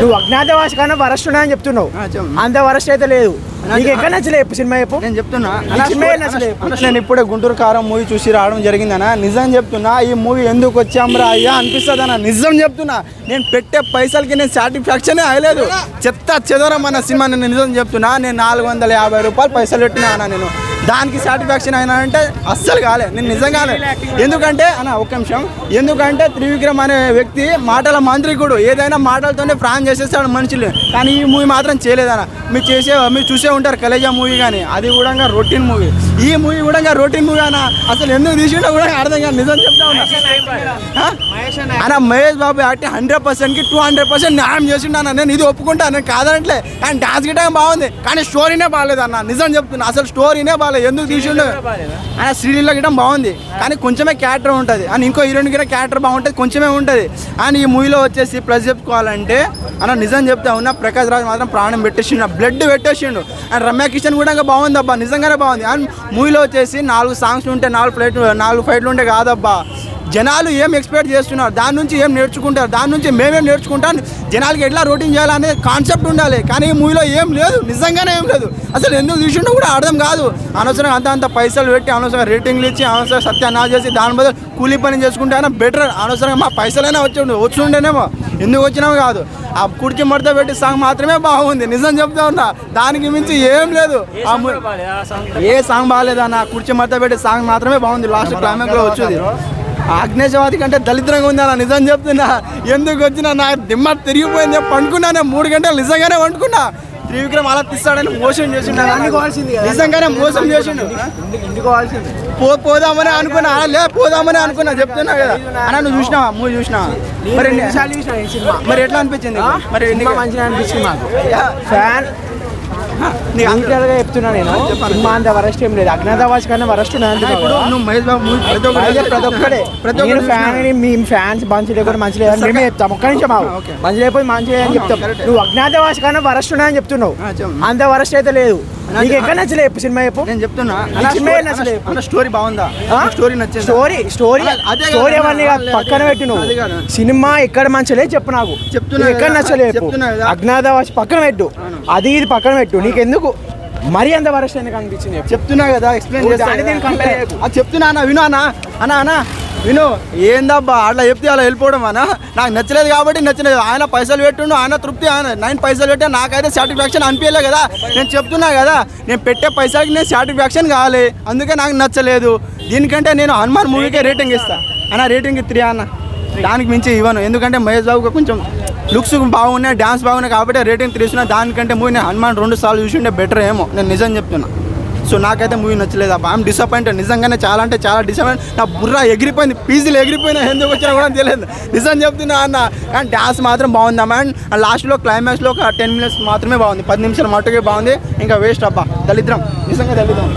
నువ్వు అజ్ఞాతవాసి కన్నా వరస్ట్ అని చెప్తున్నావు. అంత వరస్ట్ అయితే లేదు. నీకు ఎక్కడ నచ్చలే చెప్పు సినిమా చెప్పు? నేను చెప్తున్నా. సినిమా నచ్చలేదు? నేను ఇప్పుడే గుంటూరు కారం మూవీ చూసి రావడం జరిగిందన్న. నిజం చెప్తున్నా ఈ మూవీ ఎందుకు వచ్చాంరా అయ్యా అనిపిస్తుంది అన్న నిజం చెప్తున్నా. నేను పెట్టే పైసలకి నేను సాటిస్ఫాక్షన్ అయ్యలేదు. చెత్త చెదరం అన్న సినిమా నేను నిజం చెప్తున్నా. నేను నాలుగు వందల యాభై రూపాయలు పైసలు పెట్టినా నేను. దానికి సాటిస్ఫాక్షన్ అయినా అంటే అస్సలు కాలే. నేను నిజం కాలే. ఎందుకంటే అన్న ఒక్క నిమిషం. ఎందుకంటే త్రివిక్రమ్ అనే వ్యక్తి మాటల మాంత్రికుడు. ఏదైనా మాటలతోనే ప్రాణం చేసేస్తాడు మనుషులు. కానీ ఈ మూవీ మాత్రం చేయలేదన్న మీరు చేసే మీరు చూసే ఉంటారు కలేజా మూవీ కానీ. అది కూడా రొటీన్ మూవీ. ఈ మూవీ కూడా రొటీన్ మూవీ అన్న. అసలు ఎందుకు తీసిండో కూడా అర్థం కాదు. నిజం చెప్తా? అన్న. మహేష్ బాబు యాక్టింగ్ హండ్రెడ్ పర్సెంట్కి టూ హండ్రెడ్ పర్సెంట్ న్యాయం చేసిండు అన్న నేను ఇది ఒప్పుకుంటాను నేను కాదనట్లే. కానీ డాన్స్ గిటం బాగుంది. కానీ స్టోరీనే బాగాలేదు అన్న. నిజం చెప్తున్నా. అసలు స్టోరీనే బాగాలేదు. ఎందుకు తీసిండు? అన్న శ్రీలీల గిటం బాగుంది కానీ కొంచెమే క్యారెక్టర్ ఉంటుంది. అండ్ ఇంకో హీరోయిన్ గిట క్యారెక్టర్ బాగుంటుంది కొంచెమే ఉంటుంది. అండ్ ఈ మూవీలో వచ్చేసి ప్లస్ చెప్పుకోవాలంటే అన్న నిజం చెప్తా ఉన్నా ప్రకాష్ రాజ్ మాత్రం ప్రాణం పెట్టేసిండు బ్లడ్ పెట్టేసిండు. అండ్ రమ్య కిషన్ కూడా ఇంకా బాగుంది అబ్బా నిజంగానే బాగుంది. అండ్ మూవీలో వచ్చేసి నాలుగు సాంగ్స్ ఉంటే నాలుగు ఫ్లైట్ నాలుగు ఫైట్లు ఉంటే కాదబ్బా. జనాలు ఏం ఎక్స్పెక్ట్ చేస్తున్నారు? దాని నుంచి ఏం నేర్చుకుంటారు? దాని నుంచి మేమేం నేర్చుకుంటాం? జనాలకి ఎట్లా రొటీన్ చేయాలనే కాన్సెప్ట్ ఉండాలి. కానీ ఈ మూవీలో ఏం లేదు. నిజంగానే ఏం లేదు. అసలు ఎందుకు తీసుండో కూడా అర్థం కాదు. అనవసరంగా అంత అంత పైసలు పెట్టి అనవసరంగా రేటింగ్లు ఇచ్చి అనవసరంగా సత్యానాలు చేసి దాని బదులు కూలీ పని చేసుకుంటే అయినా బెటర్ అనవసరంగా మా పైసలైనా వచ్చి ఉండే వచ్చి ఉండేనేమో ఎందుకు వచ్చినామో కాదు. ఆ కుర్చీ మడత పెట్టి సాంగ్ మాత్రమే బాగుంది. నిజం చెప్తా ఉన్నా. దానికి మించి ఏం లేదు. ఏ సాంగ్ బాగాలేదన్న కుర్చీ మడత పెట్టి సాంగ్ మాత్రమే బాగుంది. లాస్ట్ క్లైమాక్స్లో వచ్చేది. ఆగ్నేశవాది కంటే దళిద్రంగా ఉంది అన్న నిజం చెప్తున్నా. ఎందుకు వచ్చినా నా దిమ్మ తిరిగిపోయింది పండుకున్నానే మూడు గంటలు నిజంగానే వండుకున్నా త్రివిక్రమ్ అలా తీస్తాడని మోసం చేసిండు. నిజంగానే మోసం చేసిండు. పో పోదామని అనుకున్నా. అలా లే పోదామని అనుకున్నా. చెప్తున్నా కదా. అన్న నువ్వు చూసినావా? మూవీ చూసినావా? మరి మరి ఎట్లా అనిపించింది? మరి మంచిగా అనిపించింది మాకు. ఫ్యాన్ నీకు అంత- గా చెప్తున్నా నేను. అంత వరస్ట్ ఏం లేదు. అజ్ఞాతవాసి కన్నా వరస్ట్ మూవీ ప్రతి ఒక్కడే ఒక్కటి. ఫ్యాన్ మీ ఫ్యాన్స్ మంచి లేకపోతే మంచి లేదని మేమే చెప్తాం. ఒక్క నిమిషం. ఓకే. మంచి లేకపోతే మంచి లేదని చెప్తాం. నువ్వు అజ్ఞాతవాసి కన్నా వరస్ట్ అని చెప్తున్నావు. అంత వరస్ట్ అయితే లేదు. నీకు ఎక్కడ నచ్చలే చెప్పు సినిమా చెప్పు. నేను చెప్తున్నా. సినిమా స్టోరీ బాగుందా? స్టోరీ నచ్చింది? స్టోరీ స్టోరీ స్టోరీ అవన్నీ పక్కన పెట్టి నువ్వు. సినిమా ఎక్కడ మంచలే చెప్పు నాకు. చెప్తున్నా ఎక్కడ నచ్చలే చెప్పు. కదా. అజ్ఞాతవాసి పక్కన పెట్టు. అది ఇది పక్కన పెట్టు. నీకెందుకు? మరీ అంత వరస్ట్ చెప్పు. చెప్తున్నా కదా ఎక్స్ప్లెయిన్ చేస్తా చెప్తున్నా అన్న విను అన్న. అన్న అన్న. విను ఏందబ్బా అట్లా చెప్తే అలా వెళ్ళిపోవడం అన్న నాకు నచ్చలేదు కాబట్టి నచ్చలేదు ఆయన పైసలు పెట్టుండు ఆయన తృప్తి ఆయన నైన్ పైసలు పెట్టా నాకైతే సాటిస్ఫాక్షన్ అనిపించలే కదా. నేను చెప్తున్నా కదా నేను పెట్టే పైసలకి నేను సాటిస్ఫాక్షన్ కావాలి అందుకే నాకు నచ్చలేదు. దీనికంటే నేను హనుమాన్ మూవీకే రేటింగ్ ఇస్తాను అన్న రేటింగ్ త్రీ అన్న. దానికి మించి ఇవ్వను. ఎందుకంటే మహేష్ బాబుకి కొంచెం లుక్స్ బాగున్నాయి డ్యాన్స్ బాగున్నాయి కాబట్టి రేటింగ్ త్రీ ఇస్తున్నా. దానికంటే మూవీ నేను హనుమాన్ రెండు సార్లు చూసిండే బెటర్ ఏమో. నేను నిజం చెప్తున్నా. సో నాకైతే మూవీ నచ్చలేదు. అబ్బా ఐఎమ్ డిసప్పాయింటెడ్ నిజంగానే చాలా అంటే చాలా డిసప్పాయింట్ నా బుర్ర ఎగిరిపోయింది. పీజీలు ఎగిరిపోయినా ఎందుకు వచ్చినా కూడా తెలియదు. నిజం చెప్తున్నా అన్న. కానీ డ్యాన్స్ మాత్రం బాగుందమ్మా అండ్ లాస్ట్లో క్లైమాక్స్లో ఒక టెన్ మినిట్స్ మాత్రమే బాగుంది. పది నిమిషాలు మట్టుకే బాగుంది. ఇంకా వేస్ట్ అబ్బా. దళిద్రం. నిజంగా దళిద్రం.